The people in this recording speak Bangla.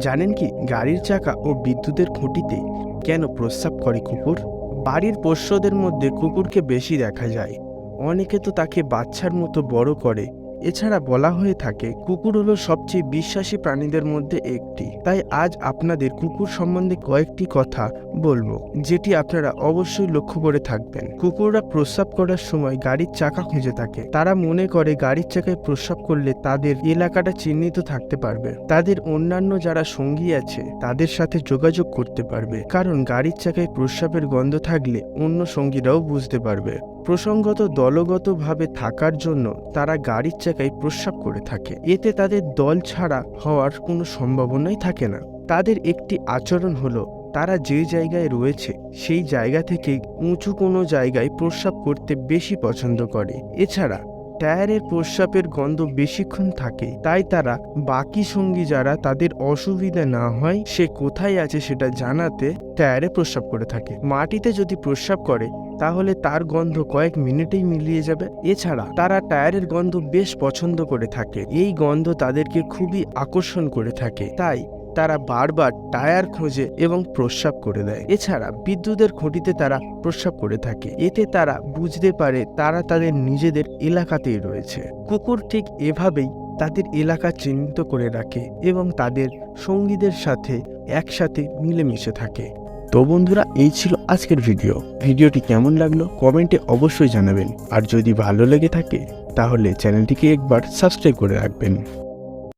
জানেন কি, গাড়ির চাকা ও বিদ্যুতের খুঁটিতে কেন প্রস্রাব করে কুকুর? বাড়ির পোষ্যদের মধ্যে কুকুরকে বেশি দেখা যায়। অনেকে তো তাকে বাচ্চার মতো বড় করে। এছাড়া বলা হয়ে থাকে, কুকুর হলো সবচেয়ে বিশ্বাসী প্রাণীদের মধ্যে একটি। তাই আজ আপনাদের কুকুর সম্বন্ধে কয়েকটি কথা বলব, যেটি আপনারা অবশ্যই লক্ষ্য করে থাকবেন। কুকুররা প্রস্রাব করার সময় গাড়ির চাকা খুঁজে থাকে। তারা মনে করে গাড়ির চাকায় প্রস্রাব করলে তাদের এলাকাটা চিহ্নিত থাকতে পারবে। তাদের অন্যান্য যারা সঙ্গী আছে, তাদের সাথে যোগাযোগ করতে পারবে। কারণ গাড়ির চাকায় প্রস্রাবের গন্ধ থাকলে অন্য সঙ্গীরাও বুঝতে পারবে। প্রসঙ্গত দলগতভাবে থাকার জন্য তারা গাড়ির চাকায় প্রস্রাব করে থাকে। এতে তাদের দল ছাড়া হওয়ার কোনো সম্ভাবনাই থাকে না। তাদের একটি আচরণ হলো, তারা যে জায়গায় রয়েছে, সেই জায়গা থেকে উঁচু কোনো জায়গায় প্রস্রাব করতে বেশি পছন্দ করে। এছাড়া টায়ারের প্রস্রাবের গন্ধ বেশিক্ষণ থাকে, তাই তারা বাকি সঙ্গী যারা তাদের অসুবিধা না হয়, সে কোথায় আছে সেটা জানাতে টায়ারে প্রস্রাব করে থাকে। মাটিতে যদি প্রস্রাব করে, তাহলে তার গন্ধ কয়েক মিনিটেই মিলিয়ে যাবে। এছাড়া তারা টায়ারের গন্ধ বেশ পছন্দ করে থাকে। এই গন্ধ তাদেরকে খুবই আকর্ষণ করে থাকে। তাই তারা বারবার টায়ার খোঁজে এবং প্রস্রাব করে দেয় এছাড়া বিদ্যুতের খুঁটিতে তারা প্রস্রাব করে থাকে। এতে তারা বুঝতে পারে তারা তাদের নিজেদের এলাকাতেই রয়েছে। কুকুর ঠিক এভাবেই তাদের এলাকা চিহ্নিত করে রাখে এবং তাদের সঙ্গীদের সাথে একসাথে মিলেমিশে থাকে। তো বন্ধুরা, এই ছিল আজকের ভিডিও। ভিডিওটি কেমন লাগল কমেন্টে অবশ্যই জানাবেন। আর যদি ভালো লেগে থাকে, তাহলে চ্যানেলটিকে একবার সাবস্ক্রাইব করে রাখবেন।